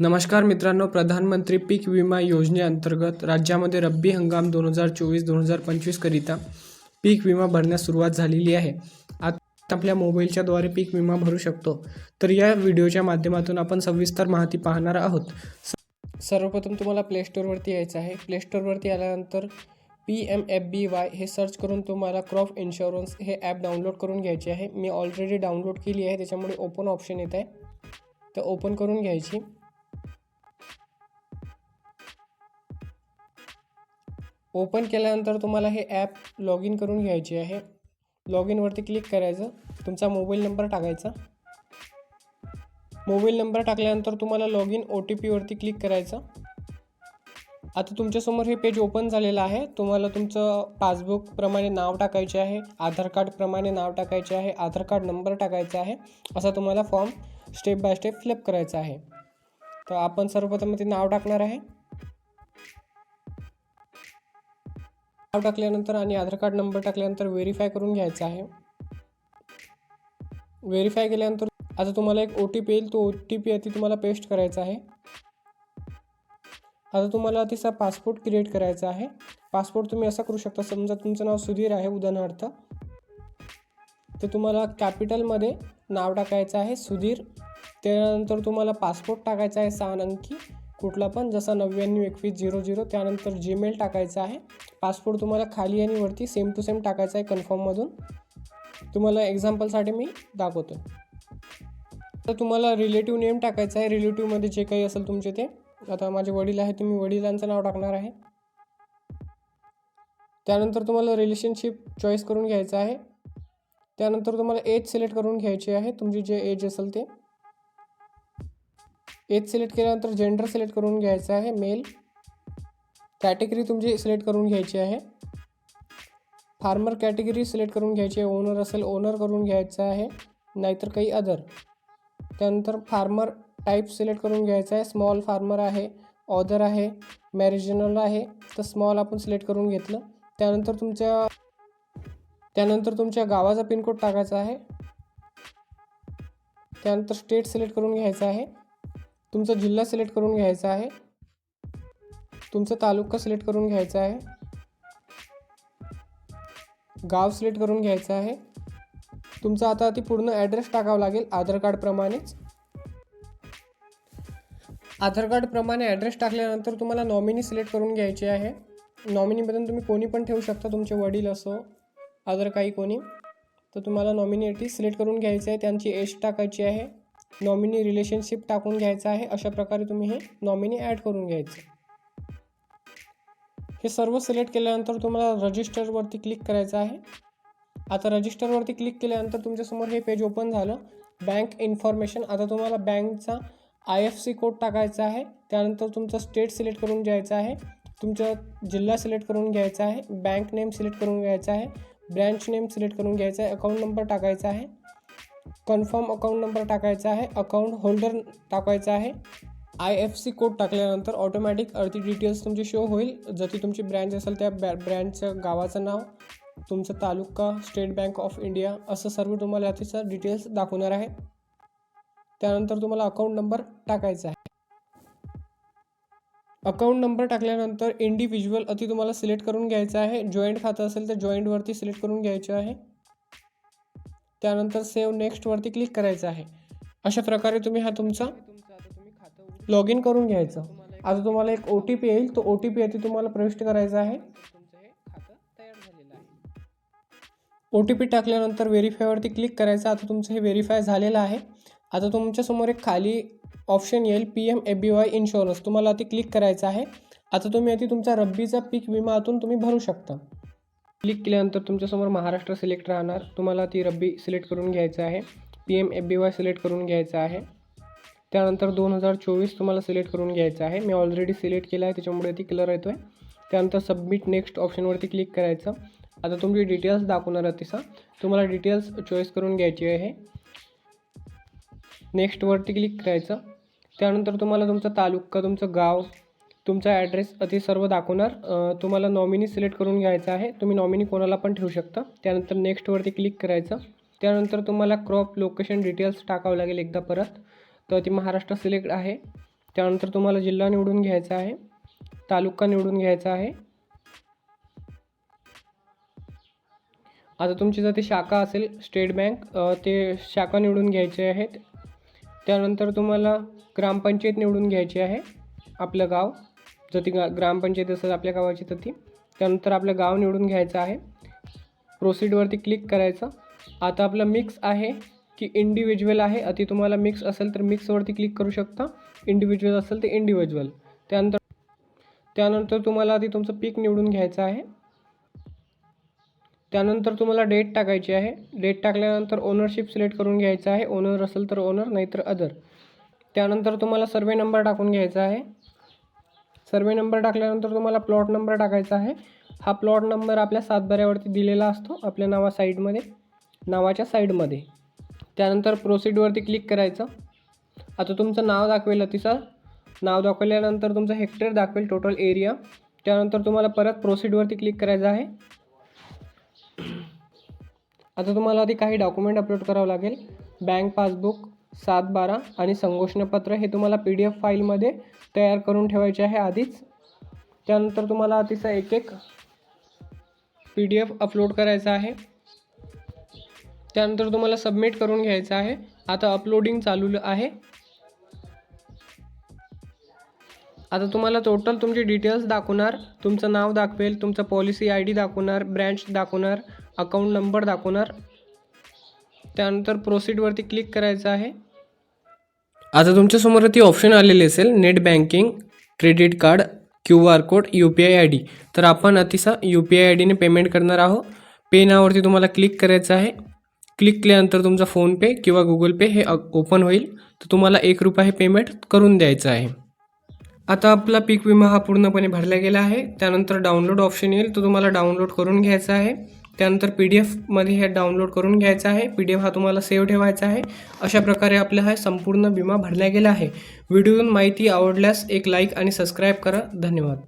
नमस्कार मित्रांनो प्रधानमंत्री पीक विमा योजनेअंतर्गत राज्यामध्ये रब्बी हंगाम दोन हजार चोवीस दोन हजार पंचवीसकरिता पीक विमा भरण्यास सुरुवात झालेली आहे. आता आपल्या मोबाईलच्याद्वारे पीक विमा भरू शकतो. तर या व्हिडिओच्या माध्यमातून आपण सविस्तर माहिती पाहणार आहोत. स- सर्वप्रथम तुम्हाला प्लेस्टोरवरती यायचं आहे. प्लेस्टोरवरती आल्यानंतर P M F B Y हे सर्च करून तुम्हाला क्रॉप इन्शुरन्स हे ॲप डाउनलोड करून घ्यायचे आहे. मी ऑलरेडी डाउनलोड केली आहे त्याच्यामुळे ओपन ऑप्शन येत आहे. तर ओपन करून घ्यायची. ओपन केल्यानंतर तुम्हाला हे ॲप लॉग इन करून घ्यायचे आहे. लॉग इनवरती क्लिक करायचं. तुमचा मोबाईल नंबर टाकायचा. मोबाईल नंबर टाकल्यानंतर तुम्हाला लॉग इन ओ टी पीवरती क्लिक करायचं. आता तुमच्यासमोर हे पेज ओपन झालेलं आहे. तुम्हाला तुमचं पासबुकप्रमाणे नाव टाकायचे आहे. आधार कार्डप्रमाणे नाव टाकायचे आहे. आधार कार्ड नंबर टाकायचा आहे. असा तुम्हाला form step by step fill up करायचा आहे. तर आपण सर्वप्रथम ते नाव टाकणार आहे. नाव टाकल्यानंतर आणि आधार कार्ड नंबर टाकल्यानंतर व्हेरीफाय करून घ्यायचा आहे. व्हेरीफाय केल्यानंतर आता तुम्हाला एक ओ टी पी येईल. तो ओ टी पी आधी तुम्हाला पेस्ट करायचा आहे. आता तुम्हाला तिचा पासपोर्ट क्रिएट करायचा आहे. पासपोर्ट तुम्ही असा करू शकता. समजा तुमचं नाव सुधीर आहे उदाहरणार्थ. तर तुम्हाला कॅपिटलमध्ये नाव टाकायचं आहे सुधीर. त्यानंतर तुम्हाला पासपोर्ट टाकायचा आहे सहा अंकी कुठला पण जसा नव्याण्णव एकवीस झिरो झिरो त्यानंतर जीमेल टाकायचा आहे. पासपोर्ट तुम्हाला खाली आणि वरती सेम टू सेम टाकायचा आहे कन्फर्ममधून तुम्हाला एक्झाम्पलसाठी मी दाखवतो. तर तुम्हाला रिलेटिव्ह नेम टाकायचा आहे. रिलेटिव्हमध्ये जे काही असेल तुमचे ते. आता माझे वडील आहे तुम्ही वडिलांचं नाव टाकणार आहे. त्यानंतर तुम्हाला रिलेशनशिप चॉईस करून घ्यायचं आहे. त्यानंतर तुम्हाला एज सिलेक्ट करून घ्यायची आहे. तुमची जे एज असेल ते. एज सिलेक्ट केल्यानंतर जेंडर सिलेक्ट करून घ्यायचं आहे मेल. कॅटेगरी तुमची सिलेक्ट करून घ्यायची आहे. फार्मर कॅटेगरी सिलेक्ट करून घ्यायची आहे ओनर असेल ओनर करून घ्यायचं आहे नाहीतर काही अदर. त्यानंतर फार्मर टाईप सिलेक्ट करून घ्यायचा आहे स्मॉल फार्मर आहे ऑदर आहे मॅरिजिनल आहे तर स्मॉल आपण सिलेक्ट करून घेतलं. त्यानंतर तुमच्या त्यानंतर तुमच्या गावाचा पिनकोड टाकायचा आहे. त्यानंतर स्टेट सिलेक्ट करून घ्यायचा आहे. तुमचा जिल्हा सिलेक्ट करून घ्यायचा आहे. तुमचा तालुका सिलेक्ट करून घ्यायचा आहे. गाव सिलेक्ट करून घ्यायचं आहे. तुमचा आता ती पूर्ण ॲड्रेस टाकावा लागेल आधार कार्डप्रमाणेच आधार कार्डप्रमाणे ॲड्रेस टाकल्यानंतर तुम्हाला नॉमिनी सिलेक्ट करून घ्यायची आहे. नॉमिनीमधून तुम्ही कोणी पण ठेवू शकता तुमचे वडील असो अदर काही कोणी. तर तुम्हाला नॉमिनेटी सिलेक्ट करून घ्यायचं आहे. त्यांची एज टाकायची आहे. नॉमिनी रिलेशनशिप टाकून घ्यायचं आहे अशा प्रकारे तुम्ही हे नॉमिनी ॲड करून घ्यायचं. हे सर्व सिलेक्ट केल्यानंतर तुम्हाला रजिस्टरवरती क्लिक करायचं आहे. आता रजिस्टरवरती क्लिक केल्यानंतर तुमच्यासमोर हे पेज ओपन झालं. बँक इन्फॉर्मेशन आता तुम्हाला बँकचा आय एफ सी कोड टाकायचा आहे. त्यानंतर तुमचा स्टेट सिलेक्ट करून घ्यायचा आहे. तुमचा जिल्हा सिलेक्ट करून घ्यायचा आहे. बँक नेम सिलेक्ट करून घ्यायचा आहे. ब्रँच नेम सिलेक्ट करून घ्यायचा आहे. अकाउंट नंबर टाकायचा आहे. कन्फर्म अकाउंट नंबर टाकायचा आहे. अकाउंट होल्डर टाकायचा आहे. आय एफ सी कोड टाकल्यानंतर ऑटोमॅटिक अर्धी डिटेल्स तुमची शो होईल. जशी तुमची ब्रँच असेल त्या ब्रॅ ब्रँचचं गावाचं नाव तुमचं taluka State Bank of India असं सर्व तुम्हाला तिचं डिटेल्स दाखवणार आहे. त्यानंतर तुम्हाला अकाउंट नंबर टाकायचा आहे. अकाउंट नंबर टाकल्यानंतर इंडिव्हिज्युअल अति तुम्हाला सिलेक्ट करून घ्यायचं आहे. जॉईंट खातं असेल तर जॉईंटवरती सिलेक्ट करून घ्यायचं आहे. त्यानंतर सेव्ह नेक्स्टवरती क्लिक करायचं आहे. अशा प्रकारे तुम्ही हा तुमचा लॉग इन करून घ्यायचं. आता तुम्हाला एक ओ टी पी येईल. तो ओ टी पी आहे तुम्हाला प्रविष्ट करायचा आहे. ओ टी पी टाकल्यानंतर व्हेरीफायवरती क्लिक करायचं. आता तुमचं हे व्हेरीफाय झालेलं आहे. आता तुमच्यासमोर एक खाली ऑप्शन येईल. P M A B Y insurance तुम्हाला ती क्लिक करायचं आहे. आता तुम्ही आधी तुमचा रब्बीचा पीक विमातून तुम्ही भरू शकता. क्लिक केल्यानंतर तुमच्यासमोर महाराष्ट्र सिलेक्ट राहणार. तुम्हाला ती रब्बी सिलेक्ट करून घ्यायचं आहे. P M F B Y select करून घ्यायचं आहे. त्यानंतर दोन हजार चोवीस तुम्हाला सिलेक्ट करून घ्यायचं आहे. मी ऑलरेडी सिलेक्ट केलं आहे त्याच्यामुळे ती क्लर येतो आहे त्यानंतर सबमिट नेक्स्ट ऑप्शनवरती क्लिक करायचं. आता तुमची डिटेल्स दाखवणार आहे तिचा. तुम्हाला डिटेल्स चॉईस करून घ्यायची आहे. नेक्स्टवरती क्लिक करायचं. त्यानंतर तुम्हाला तुमचा तालुका तुमचं गाव तुमचा ॲड्रेस अति सर्व दाखवणार. तुम्हाला नॉमिनी सिलेक्ट करून घ्यायचा आहे. तुम्ही नॉमिनी कोणाला पण ठेवू शकता. त्यानंतर नेक्स्टवरती क्लिक करायचं. त्यानंतर तुम्हाला क्रॉप लोकेशन डिटेल्स टाकावं लागेल एकदा परत. तर ती महाराष्ट्र सिलेक्ट आहे. त्यानंतर तुम्हाला जिल्हा निवडून घ्यायचा आहे. तालुका निवडून घ्यायचा आहे. आता तुमची जर ती शाखा असेल स्टेट बँक ते शाखा निवडून घ्यायचे आहेत. त्यानंतर तुम्हाला ग्रामपंचायत निवडून घ्यायची आहे. आपलं गाव. जर ती गा ग्रामपंचायत असेल आपल्या गावाची तर ती. त्यानंतर आपलं गाव निवडून घ्यायचं आहे. प्रोसीडवरती क्लिक करायचं. आता आपलं मिक्स आहे की इंडिव्हिज्युअल आहे. अति तुम्हाला मिक्स असेल तर मिक्सवरती क्लिक करू शकता. इंडिव्हिज्युअल असेल तर इंडिव्हिज्युअल त्यानंतर त्यानंतर तुम्हाला आधी तुमचं पीक निवडून घ्यायचं आहे. त्यानंतर तुम्हाला डेट टाकायची आहे. डेट टाकल्यानंतर ओनरशिप सिलेक्ट करून घ्यायचं आहे. ओनर असेल तर ओनर नाहीतर अदर त्यानंतर तुम्हाला सर्वे नंबर टाकून घ्यायचा आहे. सर्वे नंबर टाकल्यानंतर तुम्हाला प्लॉट नंबर टाकायचा आहे. हा प्लॉट नंबर आपल्या सातबाऱ्यावरती दिलेला असतो आपल्या नावा साईडमध्ये नावाच्या साईडमध्ये. त्यानंतर प्रोसीडवरती क्लिक करायचं. आता तुमचं नाव दाखवेल अतिसर. नाव दाखवल्यानंतर तुमचं हेक्टर दाखवेल टोटल एरिया. त्यानंतर तुम्हाला परत प्रोसीडवरती क्लिक करायचं आहे. आता तुम्हाला आधी काही डॉक्युमेंट अपलोड करावं लागेल. बँक पासबुक सात बारा आणि संघोषणपत्र हे तुम्हाला पी डी एफ फाईलमध्ये तयार करून ठेवायचे आहे आधीच. त्यानंतर तुम्हाला तिचा एक एक पी डी एफ अपलोड करायचा आहे. त्यानंतर तुम्हाला सबमिट करून घ्यायचं आहे. आता अपलोडिंग चालू आहे. आता तुम्हाला टोटल तुमचे डिटेल्स दाखवणार. तुमचं नाव दाखवेल तुमचं पॉलिसी आय डी दाखवणार ब्रँच दाखवणार अकाउंट नंबर दाखवणार. त्यानंतर प्रोसीडवरती क्लिक करायचं आहे. आता तुमच्यासमोर ती ऑप्शन आलेली असेल net banking credit card Q R code U P I I D तर आपण अतिसा यू पी आय आय डीने पेमेंट करणार आहोत. पे नावरती तुम्हाला क्लिक करायचं आहे. क्लिक केल्यानंतर तुमचा फोनपे किंवा गुगल पे हे ओपन होईल. तर तुम्हाला एक रुपया हे पेमेंट करून द्यायचं आहे. आता आपला पीक विमा हा पूर्णपणे भरला गेला आहे. त्यानंतर डाउनलोड ऑप्शन येईल. तो तुम्हाला डाउनलोड करून घ्यायचा आहे. त्यानंतर पी डी एफमध्ये हे डाउनलोड करून घ्यायचं आहे. पी डी एफ हा तुम्हाला सेव्ह ठेवायचा आहे. अशा प्रकारे आपला हा संपूर्ण विमा भरला गेला आहे. व्हिडिओतून माहिती आवडल्यास एक लाईक आणि सबस्क्राईब करा. धन्यवाद.